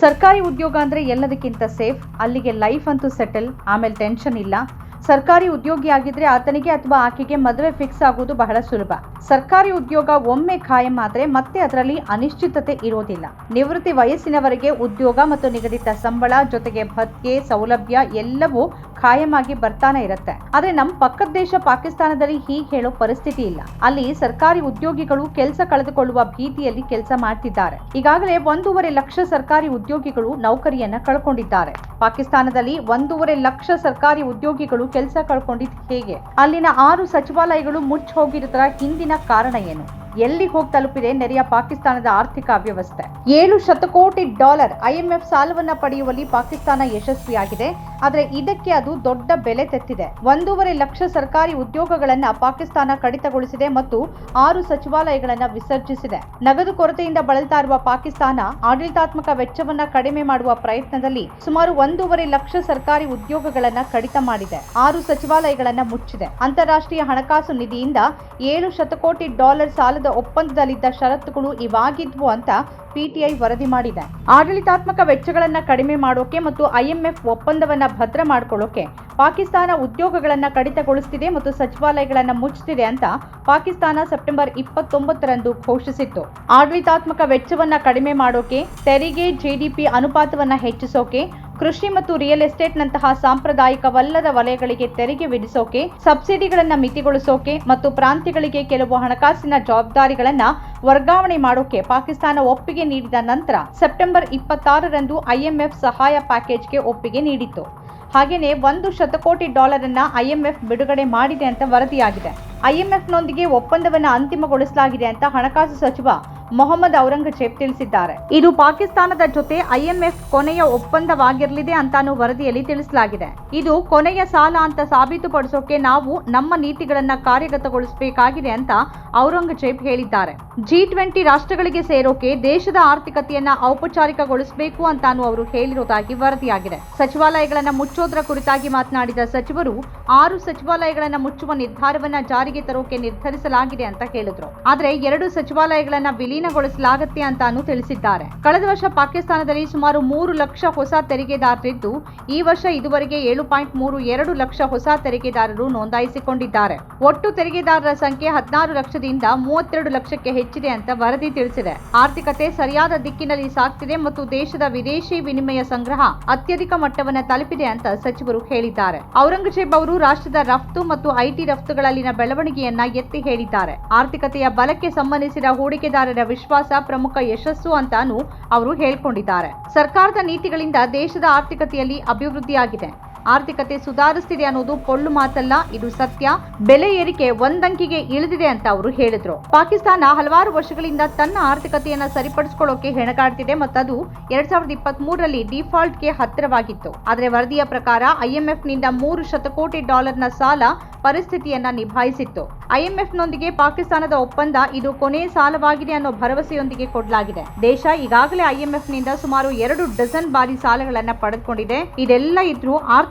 ಸರ್ಕಾರಿ ಉದ್ಯೋಗ ಅಂದರೆ ಎಲ್ಲದಕ್ಕಿಂತ ಸೇಫ್ ಅಲ್ಲಿಗೆ ಲೈಫ್ ಅಂತೂ ಸೆಟಲ್ ಆಮೇಲೆ ಟೆನ್ಷನ್ ಇಲ್ಲ. ಸರ್ಕಾರಿ ಉದ್ಯೋಗಿ ಆಗಿದ್ರೆ ಆತನಿಗೆ ಅಥವಾ ಆಕೆಗೆ ಮದುವೆ ಫಿಕ್ಸ್ ಆಗೋದು ಬಹಳ ಸುಲಭ. ಸರ್ಕಾರಿ ಉದ್ಯೋಗ ಒಮ್ಮೆ ಖಾಯಂ ಆದ್ರೆ ಮತ್ತೆ ಅದರಲ್ಲಿ ಅನಿಶ್ಚಿತತೆ ಇರೋದಿಲ್ಲ. ನಿವೃತ್ತಿ ವಯಸ್ಸಿನವರೆಗೆ ಉದ್ಯೋಗ ಮತ್ತು ನಿಗದಿತ ಸಂಬಳ ಜೊತೆಗೆ ಭತ್ಯೆ, ಸೌಲಭ್ಯ ಎಲ್ಲವೂ ಖಾಯಮಾಗಿ ಬರ್ತಾನೆ ಇರುತ್ತೆ. ಆದ್ರೆ ನಮ್ಮ ಪಕ್ಕದ ದೇಶ ಪಾಕಿಸ್ತಾನದಲ್ಲಿ ಹೀಗೆ ಹೇಳೋ ಪರಿಸ್ಥಿತಿ ಇಲ್ಲ. ಅಲ್ಲಿ ಸರ್ಕಾರಿ ಉದ್ಯೋಗಿಗಳು ಕೆಲಸ ಕಳೆದುಕೊಳ್ಳುವ ಭೀತಿಯಲ್ಲಿ ಕೆಲಸ ಮಾಡ್ತಿದ್ದಾರೆ. ಈಗಾಗಲೇ ಒಂದೂವರೆ ಲಕ್ಷ ಸರ್ಕಾರಿ ಉದ್ಯೋಗಿಗಳು ನೌಕರಿಯನ್ನ ಕಳ್ಕೊಂಡಿದ್ದಾರೆ. ಪಾಕಿಸ್ತಾನದಲ್ಲಿ ಒಂದೂವರೆ ಲಕ್ಷ ಸರ್ಕಾರಿ ಉದ್ಯೋಗಿಗಳು ಕೆಲಸ ಕಳ್ಕೊಂಡಿದ್ದು ಹೇಗೆ? ಅಲ್ಲಿನ ಆರು ಸಚಿವಾಲಯಗಳು ಮುಚ್ಚಿ ಹೋಗಿರೋದರ ಹಿಂದಿನ ಕಾರಣ ಏನು? ಎಲ್ಲಿಗೆ ಹೋಗಿ ತಲುಪಿದೆ ನೆರೆಯ ಪಾಕಿಸ್ತಾನದ ಆರ್ಥಿಕ ಅವ್ಯವಸ್ಥೆ? ಏಳು ಶತಕೋಟಿ ಡಾಲರ್ ಐಎಂಎಫ್ ಸಾಲವನ್ನ ಪಡೆಯುವಲ್ಲಿ ಪಾಕಿಸ್ತಾನ ಯಶಸ್ವಿಯಾಗಿದೆ. ಆದರೆ ಇದಕ್ಕೆ ಅದು ದೊಡ್ಡ ಬೆಲೆ ತೆತ್ತಿದೆ. ಒಂದೂವರೆ ಲಕ್ಷ ಸರ್ಕಾರಿ ಉದ್ಯೋಗಗಳನ್ನ ಪಾಕಿಸ್ತಾನ ಕಡಿತಗೊಳಿಸಿದೆ ಮತ್ತು ಆರು ಸಚಿವಾಲಯಗಳನ್ನ ವಿಸರ್ಜಿಸಿದೆ. ನಗದು ಕೊರತೆಯಿಂದ ಬಳಲ್ತಾ ಇರುವ ಪಾಕಿಸ್ತಾನ ಆಡಳಿತಾತ್ಮಕ ವೆಚ್ಚವನ್ನ ಕಡಿಮೆ ಮಾಡುವ ಪ್ರಯತ್ನದಲ್ಲಿ ಸುಮಾರು ಒಂದೂವರೆ ಲಕ್ಷ ಸರ್ಕಾರಿ ಉದ್ಯೋಗಗಳನ್ನ ಕಡಿತ ಮಾಡಿದೆ. ಆರು ಸಚಿವಾಲಯಗಳನ್ನ ಮುಚ್ಚಿದೆ. ಅಂತಾರಾಷ್ಟ್ರೀಯ ಹಣಕಾಸು ನಿಧಿಯಿಂದ ಏಳು ಶತಕೋಟಿ ಡಾಲರ್ ಸಾಲದ ಒಪ್ಪಂದದಲ್ಲಿದ್ದ ಷರತ್ತುಗಳು ಇವಾಗಿದ್ವು ಅಂತ ಪಿಟಿಐ ವರದಿ ಮಾಡಿದೆ. ಆಡಳಿತಾತ್ಮಕ ವೆಚ್ಚಗಳನ್ನ ಕಡಿಮೆ ಮಾಡೋಕೆ ಮತ್ತು ಐಎಂಎಫ್ ಒಪ್ಪಂದವನ್ನ ಭದ್ರ ಮಾಡಿಕೊಳ್ಳೋಕೆ ಪಾಕಿಸ್ತಾನ ಉದ್ಯೋಗಗಳನ್ನ ಕಡಿತಗೊಳಿಸ್ತಿದೆ ಮತ್ತು ಸಚಿವಾಲಯಗಳನ್ನ ಮುಚ್ಚುತ್ತಿದೆ ಅಂತ ಪಾಕಿಸ್ತಾನ ಸೆಪ್ಟೆಂಬರ್ ಇಪ್ಪತ್ತೊಂಬತ್ತರಂದು ಘೋಷಿಸಿತ್ತು. ಆಡಳಿತಾತ್ಮಕ ವೆಚ್ಚವನ್ನ ಕಡಿಮೆ ಮಾಡೋಕೆ ತೆರಿಗೆ ಜಿಡಿಪಿ ಅನುಪಾತವನ್ನ ಹೆಚ್ಚಿಸೋಕೆ ಕೃಷಿ ಮತ್ತು ರಿಯಲ್ ಎಸ್ಟೇಟ್ನಂತಹ ಸಾಂಪ್ರದಾಯಿಕವಲ್ಲದ ವಲಯಗಳಿಗೆ ತೆರಿಗೆ ವಿಧಿಸೋಕೆ, ಸಬ್ಸಿಡಿಗಳನ್ನು ಮಿತಿಗೊಳಿಸೋಕೆ ಮತ್ತು ಪ್ರಾಂತ್ಯಗಳಿಗೆ ಕೆಲವು ಹಣಕಾಸಿನ ಜವಾಬ್ದಾರಿಗಳನ್ನು ವರ್ಗಾವಣೆ ಮಾಡೋಕೆ ಪಾಕಿಸ್ತಾನ ಒಪ್ಪಿಗೆ ನೀಡಿದ ನಂತರ ಸೆಪ್ಟೆಂಬರ್ ಇಪ್ಪತ್ತಾರರಂದು ಐಎಂಎಫ್ ಸಹಾಯ ಪ್ಯಾಕೇಜ್ಗೆ ಒಪ್ಪಿಗೆ ನೀಡಿತ್ತು. ಹಾಗೆಯೇ ಒಂದು ಶತಕೋಟಿ ಡಾಲರ್ ಅನ್ನ ಐಎಂಎಫ್ ಬಿಡುಗಡೆ ಮಾಡಿದೆ ಅಂತ ವರದಿಯಾಗಿದೆ. ಐಎಂಎಫ್ನೊಂದಿಗೆ ಒಪ್ಪಂದವನ್ನು ಅಂತಿಮಗೊಳಿಸಲಾಗಿದೆ ಅಂತ ಹಣಕಾಸು ಸಚಿವ ಮೊಹಮ್ಮದ್ ಔರಂಗಜೇಬ್ ತಿಳಿಸಿದ್ದಾರೆ. ಇದು ಪಾಕಿಸ್ತಾನದ ಜೊತೆ ಐಎಂಎಫ್ ಕೊನೆಯ ಒಪ್ಪಂದವಾಗಿರಲಿದೆ ಅಂತಾನು ವರದಿಯಲ್ಲಿ ತಿಳಿಸಲಾಗಿದೆ. ಇದು ಕೊನೆಯ ಸಾಲ ಅಂತ ಸಾಬೀತುಪಡಿಸೋಕೆ ನಾವು ನಮ್ಮ ನೀತಿಗಳನ್ನ ಕಾರ್ಯಗತಗೊಳಿಸಬೇಕಾಗಿದೆ ಅಂತ ಔರಂಗಜೇಬ್ ಹೇಳಿದ್ದಾರೆ. ಜಿ ಟ್ವೆಂಟಿ ರಾಷ್ಟ್ರಗಳಿಗೆ ಸೇರೋಕೆ ದೇಶದ ಆರ್ಥಿಕತೆಯನ್ನ ಔಪಚಾರಿಕಗೊಳಿಸಬೇಕು ಅಂತಾನು ಅವರು ಹೇಳಿರುವುದಾಗಿ ವರದಿಯಾಗಿದೆ. ಸಚಿವಾಲಯಗಳನ್ನ ಮುಚ್ಚೋದ್ರ ಕುರಿತಾಗಿ ಮಾತನಾಡಿದ ಸಚಿವರು, ಆರು ಸಚಿವಾಲಯಗಳನ್ನ ಮುಚ್ಚುವ ನಿರ್ಧಾರವನ್ನ ಜಾರಿಗೆ ತರೋಕೆ ನಿರ್ಧರಿಸಲಾಗಿದೆ ಅಂತ ಹೇಳಿದ್ರು. ಆದ್ರೆ ಎರಡು ಸಚಿವಾಲಯಗಳನ್ನ ವಿಲೀನಗೊಳಿಸಲಾಗುತ್ತೆ ಅಂತಾನು ತಿಳಿಸಿದ್ದಾರೆ. ಕಳೆದ ವರ್ಷ ಪಾಕಿಸ್ತಾನದಲ್ಲಿ ಸುಮಾರು ಮೂರು ಲಕ್ಷ ಹೊಸ ತೆರಿಗೆದಾರರಿದ್ದು, ಈ ವರ್ಷ ಇದುವರೆಗೆ ಏಳು ಪಾಯಿಂಟ್ ಮೂರು ಎರಡು ಲಕ್ಷ ಹೊಸ ತೆರಿಗೆದಾರರು ನೋಂದಾಯಿಸಿಕೊಂಡಿದ್ದಾರೆ. ಒಟ್ಟು ತೆರಿಗೆದಾರರ ಸಂಖ್ಯೆ ಹದಿನಾರು ಲಕ್ಷದಿಂದ ಮೂವತ್ತೆರಡು ಲಕ್ಷಕ್ಕೆ ಹೆಚ್ಚಿದೆ ಅಂತ ವರದಿ ತಿಳಿಸಿದೆ. ಆರ್ಥಿಕತೆ ಸರಿಯಾದ ದಿಕ್ಕಿನಲ್ಲಿ ಸಾಗ್ತಿದೆ ಮತ್ತು ದೇಶದ ವಿದೇಶಿ ವಿನಿಮಯ ಸಂಗ್ರಹ ಅತ್ಯಧಿಕ ಮಟ್ಟವನ್ನ ತಲುಪಿದೆ ಅಂತ ಸಚಿವರು ಹೇಳಿದ್ದಾರೆ. ಔರಂಗಜೇಬ್ ಅವರು ರಾಷ್ಟ್ರದ ರಫ್ತು ಮತ್ತು ಐಟಿ ರಫ್ತುಗಳಲ್ಲಿನ ಬೆಳವಣಿಗೆಯನ್ನ ಎತ್ತಿ ಹೇಳಿದ್ದಾರೆ. ಆರ್ಥಿಕತೆಯ ಬಲಕ್ಕೆ ಸಂಬಂಧಿಸಿದ ಹೂಡಿಕೆದಾರರ ವಿಶ್ವಾಸ ಪ್ರಮುಖ ಯಶಸ್ಸು ಅಂತಾನೂ ಅವರು ಹೇಳ್ಕೊಂಡಿದ್ದಾರೆ. ಸರ್ಕಾರದ ನೀತಿಗಳಿಂದ ದೇಶದ ಆರ್ಥಿಕತೆಯಲ್ಲಿ ಅಭಿವೃದ್ಧಿಯಾಗಿದೆ. ಆರ್ಥಿಕತೆ ಸುಧಾರಿಸ್ತಿದೆ ಅನ್ನೋದು ಪೊಳ್ಳು ಮಾತಲ್ಲ, ಇದು ಸತ್ಯ. ಬೆಲೆ ಏರಿಕೆ ಒಂದಂಕಿಗೆ ಇಳಿದಿದೆ ಅಂತ ಅವರು ಹೇಳಿದ್ರು. ಪಾಕಿಸ್ತಾನ ಹಲವಾರು ವರ್ಷಗಳಿಂದ ತನ್ನ ಆರ್ಥಿಕತೆಯನ್ನ ಸರಿಪಡಿಸಿಕೊಳ್ಳೋಕೆ ಹೆಣಗಾಡ್ತಿದೆ ಅದು ಎರಡ್ ಸಾವಿರದ ಇಪ್ಪತ್ತ್ ಮೂರರಲ್ಲಿ ಡಿಫಾಲ್ಟ್ಗೆ ಹತ್ತಿರವಾಗಿತ್ತು. ಆದರೆ ವರದಿಯ ಪ್ರಕಾರ ಐಎಂಎಫ್ನಿಂದ ಮೂರು ಶತಕೋಟಿ ಡಾಲರ್ನ ಸಾಲ ಪರಿಸ್ಥಿತಿಯನ್ನ ನಿಭಾಯಿಸಿತ್ತು. ಐಎಂಎಫ್ನೊಂದಿಗೆ ಪಾಕಿಸ್ತಾನದ ಒಪ್ಪಂದ ಇದು ಕೊನೆ ಸಾಲವಾಗಿದೆ ಅನ್ನೋ ಭರವಸೆಯೊಂದಿಗೆ ಕೊಡಲಾಗಿದೆ. ದೇಶ ಈಗಾಗಲೇ ಐಎಂಎಫ್ನಿಂದ ಸುಮಾರು ಎರಡು ಡಜನ್ ಬಾರಿ ಸಾಲಗಳನ್ನ ಪಡೆದುಕೊಂಡಿದೆ. ಇದೆಲ್ಲ ಇದ್ರೂ ಆರ್ಥಿಕ